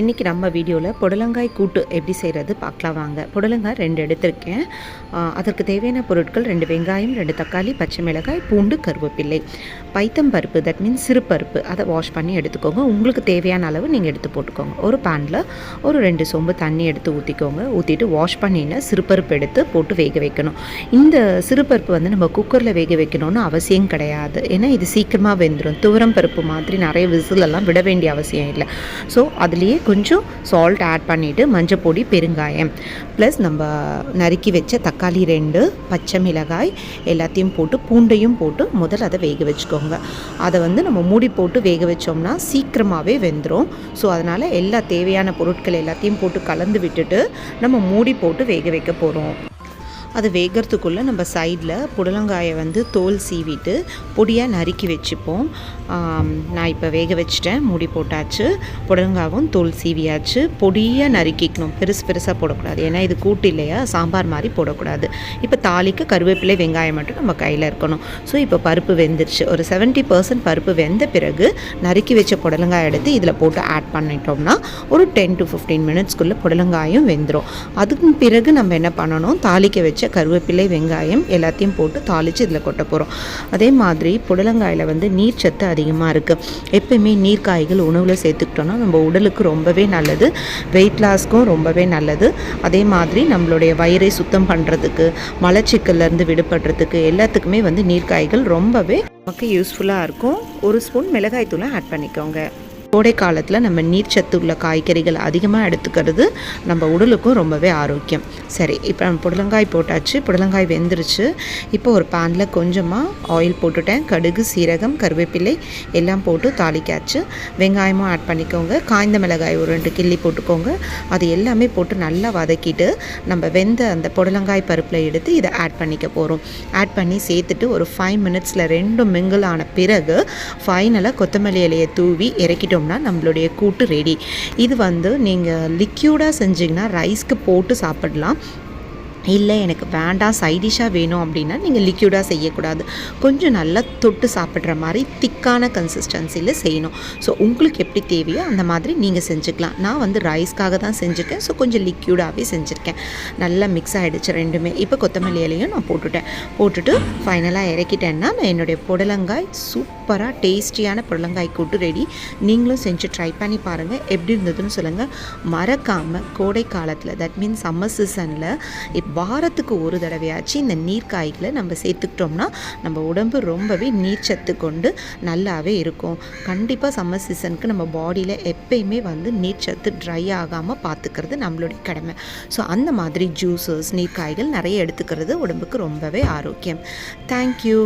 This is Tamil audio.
இன்றைக்கி நம்ம வீடியோவில் புடலங்காய் கூட்டு எப்படி செய்கிறது பார்க்கலாம் வாங்க. புடலங்காய் ரெண்டு எடுத்திருக்கேன். அதற்கு தேவையான பொருட்கள் ரெண்டு வெங்காயம் ரெண்டு தக்காளி பச்சை மிளகாய் பூண்டு கருவேப்பிள்ளை. பைத்தம் பருப்பு தட் மீன்ஸ் சிறு பருப்பு அதை வாஷ் பண்ணி எடுத்துக்கோங்க. உங்களுக்கு தேவையான அளவு நீங்கள் எடுத்து போட்டுக்கோங்க. ஒரு பேனில் ஒரு ரெண்டு சொம்பு தண்ணி எடுத்து ஊற்றிக்கோங்க ஊற்றிட்டு வாஷ் பண்ணின சிறுபருப்பு எடுத்து போட்டு வேக வைக்கணும். இந்த சிறுபருப்பு வந்து நம்ம குக்கரில் வேக வைக்கணும்னு அவசியம் கிடையாது. ஏன்னா இது சீக்கிரமாக வெந்துடும் துவரம் பருப்பு மாதிரி நிறைய விசிலெல்லாம் விட வேண்டிய அவசியம் இல்லை. ஸோ அதுலேயே கொஞ்சம் சால்ட் ஆட் பண்ணிவிட்டு மஞ்சப்பொடி பெருங்காயம். ப்ளஸ் நம்ம நறுக்கி வச்ச தக்காளி ரெண்டு பச்சை மிளகாய் எல்லாத்தையும் போட்டு பூண்டையும் போட்டு முதல்ல அதை வேக வச்சுக்கோங்க. அதை வந்து நம்ம மூடி போட்டு வேக வச்சோம்னா சீக்கிரமாகவே வெந்துடும் ஸோ அதனால் எல்லா தேவையான பொருட்கள் எல்லாத்தையும் போட்டு கலந்து விட்டுட்டு நம்ம மூடி போட்டு வேக வைக்க போகிறோம் அது வேகிறதுக்குள்ளே நம்ம சைடில் புடலங்காயை வந்து தோல் சீவிட்டு பொடியாக நறுக்கி வச்சுப்போம். நான் இப்போ வேக வச்சிட்டேன். மூடி போட்டாச்சு. புடலங்காவும் தோல் சீவியாச்சு. பொடியாக நறுக்கிக்கணும். பெருசு பெருசாக போடக்கூடாது. ஏன்னா இது கூட்டு இல்லையா? சாம்பார் மாதிரி போடக்கூடாது. இப்போ தாலிக்கு கருவேப்பிலை வெங்காயம் மட்டும் நம்ம கையில் இருக்கணும். ஸோ இப்போ பருப்பு வெந்துருச்சு. ஒரு 70% பர்சன்ட் பருப்பு வெந்த பிறகு நறுக்கி வச்ச புடலங்காய் எடுத்து இதில் போட்டு ஆட் பண்ணிட்டோம்னா ஒரு டென் டு ஃபிஃப்டீன் மினிட்ஸ்க்குள்ளே புடலங்காயும் வெந்துடும் அதுக்கு பிறகு நம்ம என்ன பண்ணணும்? தாளிக்க வச்சு கருவேப்பிலை வெங்காயம் எல்லாத்தையும் போட்டு தாளித்து இதில் கொட்ட போகிறோம் அதே மாதிரி புடலங்காயில் வந்து நீர் சத்து அதிகமாக இருக்குது எப்பயுமே நீர்க்காய்கள் உணவில் சேர்த்துக்கிட்டோன்னா நம்ம உடலுக்கு ரொம்பவே நல்லது. வெயிட் லாஸ்க்கும் ரொம்பவே நல்லது. அதே மாதிரி நம்மளுடைய வயிறை சுத்தம் பண்ணுறதுக்கு மலச்சிக்கல்லேருந்து விடுபடுறதுக்கு எல்லாத்துக்குமே வந்து நீர்க்காய்கள் ரொம்பவே நமக்கு யூஸ்ஃபுல்லாக இருக்கும். ஒரு ஸ்பூன் மிளகாய் தூளை ஆட் பண்ணிக்கோங்க. கோடை காலத்தில் நம்ம நீர்ச்சத்து உள்ள காய்கறிகள் அதிகமாக எடுத்துக்கிறது நம்ம உடலுக்கும் ரொம்பவே ஆரோக்கியம். சரி இப்போ நம்ம புடலங்காய் போட்டாச்சு. புடலங்காய் வெந்துருச்சு. இப்போ ஒரு பேனில் கொஞ்சமாக ஆயில் போட்டுட்டேன். கடுகு சீரகம் கருவேப்பிலை எல்லாம் போட்டு தாளிக்காச்சு. வெங்காயமும் ஆட் பண்ணிக்கோங்க. காய்ந்த மிளகாய் ஒரு ரெண்டு கிள்ளி போட்டுக்கோங்க. அது எல்லாமே போட்டு நல்லா வதக்கிட்டு நம்ம வெந்த அந்த புடலங்காய் பருப்பில் எடுத்து இதை ஆட் பண்ணிக்க போகிறோம் ஆட் பண்ணி சேர்த்துட்டு ஒரு ஃபைவ் மினிட்ஸில் ரெண்டும் மிங்கிள் ஆன பிறகு ஃபைனலாக கொத்தமல்லி இலையை தூவி இறக்கிட்டோம் இறக்கிட்டோம்னா நம்மளுடைய கூட்டு ரெடி இது வந்து நீங்கள் லிக்யூடாக செஞ்சிங்கன்னா ரைஸ்க்கு போட்டு சாப்பிடலாம். இல்லை எனக்கு வேண்டாம் சைடிஷாக வேணும் அப்படின்னா நீங்கள் லிக்யூடாக செய்யக்கூடாது. கொஞ்சம் நல்லா தொட்டு சாப்பிட்ற மாதிரி திக்கான கன்சிஸ்டன்சியில் செய்யணும். ஸோ உங்களுக்கு எப்படி தேவையோ அந்த மாதிரி நீங்கள் செஞ்சுக்கலாம். நான் வந்து ரைஸ்க்காக தான் செஞ்சுருக்கேன் ஸோ கொஞ்சம் லிக்யூடாகவே செஞ்சுருக்கேன். நல்லா மிக்ஸ் ஆகிடுச்சு ரெண்டுமே. இப்போ கொத்தமல்லி இலையும் நான் போட்டுட்டேன். போட்டுட்டு ஃபைனலாக இறக்கிட்டேன்னா நான் என்னுடைய புடலங்காய் சூப் சூப்பராக டேஸ்டியான புடலங்காய் கூட்டு ரெடி. நீங்களும் செஞ்சு ட்ரை பண்ணி பாருங்கள் எப்படி இருந்ததுன்னு சொல்லுங்கள் மறக்காமல் கோடை காலத்தில் தட் மீன்ஸ் சம்மர் சீசனில் வாரத்துக்கு ஒரு தடவையாச்சு இந்த நீர்க்காய்களை நம்ம சேர்த்துக்கிட்டோம்னா நம்ம உடம்பு ரொம்பவே நீர்ச்சத்து கொண்டு நல்லாவே இருக்கும். கண்டிப்பாக சம்மர் சீசனுக்கு நம்ம பாடியில் எப்பயுமே வந்து நீர்ச்சத்து ட்ரை ஆகாமல் பார்த்துக்கிறது நம்மளுடைய கடமை. ஸோ அந்த மாதிரி ஜூஸஸ் நீர்க்காய்கள் நிறைய எடுத்துக்கிறது உடம்புக்கு ரொம்பவே ஆரோக்கியம். தேங்க்யூ